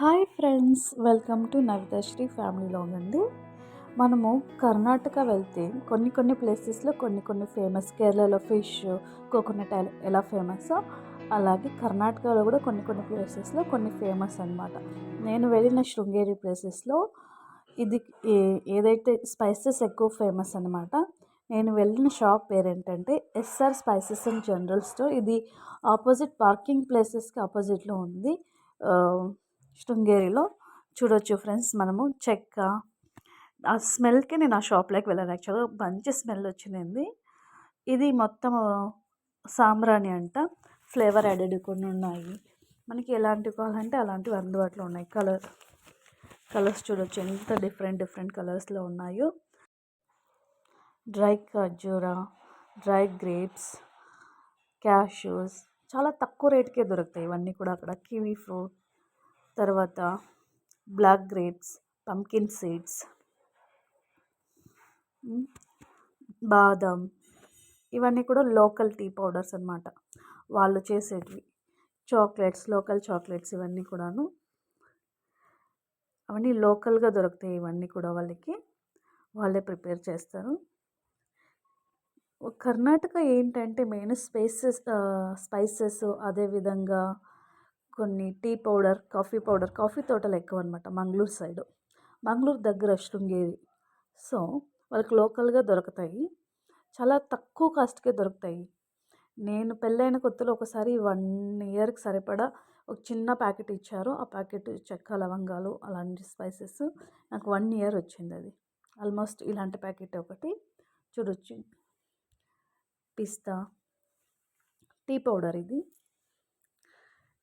Hi friends welcome to Navitashri ఫ్యామిలీలో లాగ్ అండి. మనము కర్ణాటక వెళ్తే కొన్ని కొన్ని ప్లేసెస్లో కొన్ని కొన్ని ఫేమస్ కేరళలో ఫిష్ కోకోనట్ ఆయిల్ ఎలా ఫేమస్ అలాగే కర్ణాటకలో కూడా కొన్ని కొన్ని ప్లేసెస్లో కొన్ని ఫేమస్ అనమాట నేను వెళ్ళిన శృంగేరి ప్లేసెస్లో ఇది ఏదైతే స్పైసెస్ ఎక్కువ ఫేమస్ అనమాట నేను వెళ్ళిన shop పేరేంటంటే SR spices and general store. ఇది ఆపోజిట్ పార్కింగ్ ప్లేసెస్కి ఆపోజిట్లో ఉంది. శృంగేరిలో. చూడొచ్చు ఫ్రెండ్స్ మనము చెక్క. ఆ స్మెల్కి నేను ఆ షాప్లోకి వెళ్ళాను యాక్చువల్గా. మంచి స్మెల్ వచ్చింది ఇది మొత్తం సాంబ్రాణి అంట. ఫ్లేవర్ యాడెడ్ కొన్ని ఉన్నాయి. మనకి ఎలాంటివి కావాలంటే అలాంటివి అందుబాటులో ఉన్నాయి. కలర్ కలర్స్ చూడొచ్చు. ఎంత డిఫరెంట్ డిఫరెంట్ కలర్స్లో ఉన్నాయో. డ్రై ఖర్జూరా డ్రై గ్రేప్స్ క్యాషూస్ చాలా తక్కువ రేట్కే దొరుకుతాయి. ఇవన్నీ కూడా అక్కడ. కివీ ఫ్రూట్ తర్వాత బ్లాక్ గ్రేప్స్ పంకిన్ సీడ్స్ బాదం ఇవన్నీ కూడా లోకల్ టీ పౌడర్స్ అన్నమాట. వాళ్ళు చేసేటివి. చాక్లెట్స్ లోకల్ చాక్లెట్స్ ఇవన్నీ కూడాను. అవన్నీ లోకల్గా దొరుకుతాయి ఇవన్నీ కూడా వాళ్ళకి. వాళ్ళే ప్రిపేర్ చేస్తారు. కర్ణాటక ఏంటంటే మెయిన్ స్పైసెస్ స్పైసెస్ అదేవిధంగా కొన్ని tea powder coffee powder coffee తోటలు ఎక్కువ అనమాట మంగళూరు సైడ్. మంగళూరు దగ్గర శృంగేరి. సో వాళ్ళకి లోకల్గా దొరుకుతాయి. చాలా తక్కువ కాస్ట్కే దొరుకుతాయి. నేను పెళ్ళైన కొత్తలో ఒకసారి వన్ ఇయర్కి సరిపడా ఒక చిన్న ప్యాకెట్ ఇచ్చారు. ఆ ప్యాకెట్ చెక్క లవంగాలు అలాంటి స్పైసెస్. నాకు వన్ ఇయర్ వచ్చింది అది. ఆల్మోస్ట్ ఇలాంటి ప్యాకెట్ ఒకటి. చూడొచ్చు. పిస్తా. టీ పౌడర్ ఇది.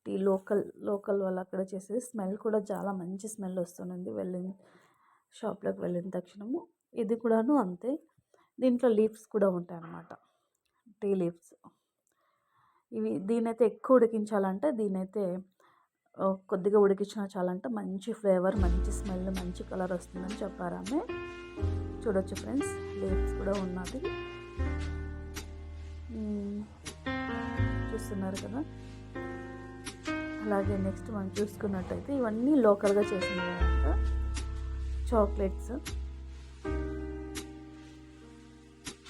టీ లోకల్ లోకల్ వాళ్ళు అక్కడ చేసేది. స్మెల్ కూడా చాలా మంచి స్మెల్ వస్తుంది వెళ్ళిన షాప్లోకి వెళ్ళిన తక్షణము. ఇది కూడాను అంతే. దీంట్లో లీవ్స్ కూడా ఉంటాయి అన్నమాట టీ లీవ్స్. ఇవి దీనైతే ఎక్కువ ఉడికించాలంటే దీనైతే కొద్దిగా ఉడికించినా చాలంటే మంచి ఫ్లేవర్ మంచి స్మెల్ మంచి కలర్ వస్తుందని చెప్పారు ఆమె. చూడొచ్చు ఫ్రెండ్స్ లీవ్స్ కూడా ఉన్నది. చూస్తున్నారు కదా? అలాగే నెక్స్ట్ మనం చూసుకున్నట్టయితే ఇవన్నీ లోకల్గా చేసినవి అనమాట చాక్లెట్స్.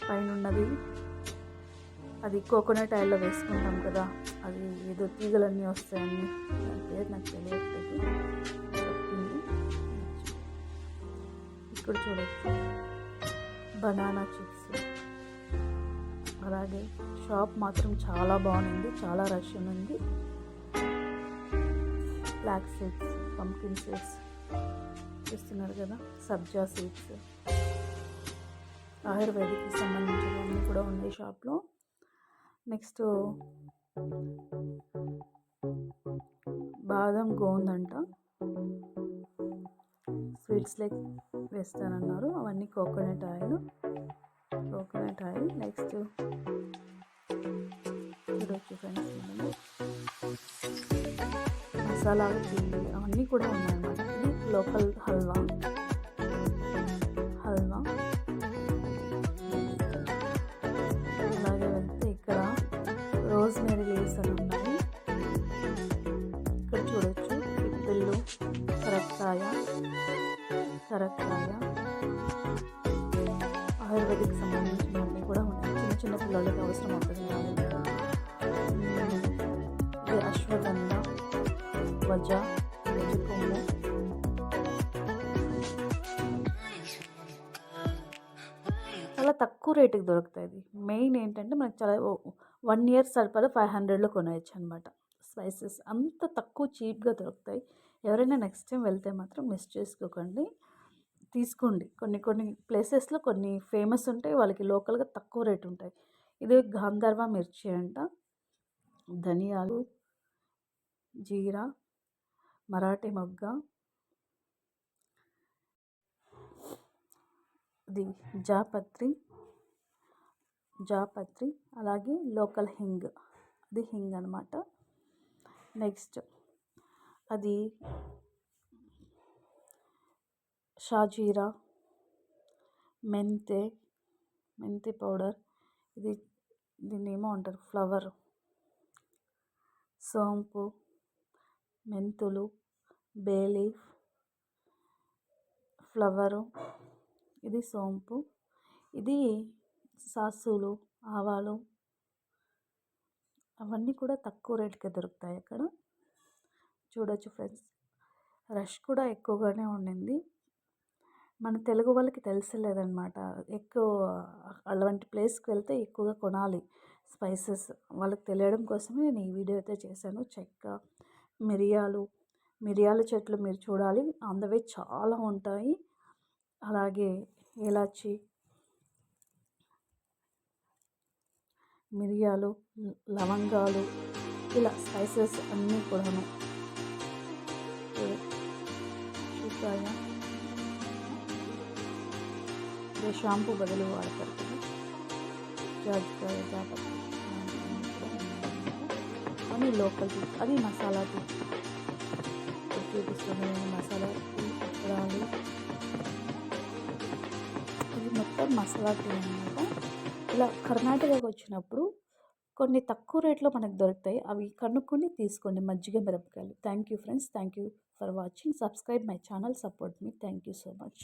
పైన ఉన్నది అది కోకోనట్ ఆయిల్లో వేసుకుంటాం కదా అది ఏదో తీగలన్నీ వస్తాయని. దాని పేరు నాకు తెలియట్లేదు. చెప్పింది ఇక్కడ చూడొచ్చు. Banana chips. అలాగే షాప్ మాత్రం చాలా బాగుంది చాలా రష్ ఉంది. ఫ్లాక్ సీడ్స్ పంకిన్ సీడ్స్ చూస్తున్నారు కదా సబ్జా సీడ్స్. ఆయుర్వేదిక్కి సంబంధించినవన్నీ కూడా ఉన్నాయి షాప్లో. నెక్స్ట్ బాదం గోందంట. స్వీట్స్ లైక్ వేస్తానన్నారు. అవన్నీ coconut oil. Coconut oil. Next చూడొచ్చు ఫ్రెండ్స్ మనము మసాలా టీ అవన్నీ కూడా ఉన్నాయన్నమాట. ఇది లోకల్ హల్వా. హల్వా. అలాగే వెళ్తే ఇక్కడ రోజ్ మేరీ లీవ్స్ అని ఉన్నాయి ఇక్కడ చూడొచ్చు. పిల్లు కరక్కాయ కరక్కాయ ఆయుర్వేదిక్ సంబంధించినవన్నీ కూడా ఉన్నాయి. చిన్న చిన్న పిల్లలకి అవసరం అవుతుంది అశ్వగంధ వజ వజ కొమ్ము చాలా తక్కువ రేటుకి దొరుకుతాయి ఇది. మెయిన్ ఏంటంటే మనకు చాలా వన్ ఇయర్ సరిపడా ఫైవ్ హండ్రెడ్లో కొనేయచ్చు అనమాట స్పైసెస్ అంత తక్కువ చీప్గా దొరుకుతాయి. ఎవరైనా నెక్స్ట్ టైం వెళ్తే మాత్రం మిస్ చేసుకోకండి. తీసుకోండి. కొన్ని కొన్ని ప్లేసెస్లో కొన్ని ఫేమస్ ఉంటాయి వాళ్ళకి లోకల్గా తక్కువ రేట్ ఉంటాయి. ఇది గాంధర్వ మిర్చి అంట ధనియాలు జీరా మరాఠీ మొగ్గ. ఇది జాపత్రి జాపత్రి అలాగే లోకల్ హింగ్. అది హింగ్ అనమాట నెక్స్ట్ అది షాజీరా మెంతే మెంతి పౌడర్. ఇది దీన్ని ఏమో అంటారు ఫ్లవర్. సోంపు. మెంతులు బే లీఫ్ ఫ్లవరు ఇది సోంపు ఇది సాసులు ఆవాలు. అవన్నీ కూడా తక్కువ రేటుకే దొరుకుతాయి అక్కడ. చూడొచ్చు ఫ్రెండ్స్. రష్ కూడా ఎక్కువగానే ఉండింది. మన తెలుగు వాళ్ళకి తెలిసలేదన్నమాట. ఎక్కువ అలాంటి ప్లేస్కి వెళ్తే ఎక్కువగా కొనాలి స్పైసెస్. వాళ్ళకి తెలియడం కోసమే నేను ఈ వీడియో అయితే చేశాను. చెక్క మిరియాలు మిరియాల చెట్లు మీరు చూడాలి. అందవే చాలా ఉంటాయి. అలాగే ఇలాచి మిరియాలు లవంగాలు ఇలా స్పైసెస్ అన్నీ కూడాను. షుకాయ ఇదే షాంపూ బదులు వాడతారు కదా? జాజికాయ జాపత్రి అని లోకల్ టీ అది మసాలా టీ మసాలా టీ అప్పడాలు ఇది మొత్తం మసాలా టీ అనమాట ఇలా కర్ణాటకకు వచ్చినప్పుడు కొన్ని తక్కువ రేట్లో మనకు దొరుకుతాయి. అవి కనుక్కొని తీసుకోండి మజ్జిగ మిరపకాయలు. Thank you friends thank you for watching subscribe my channel support me thank you so much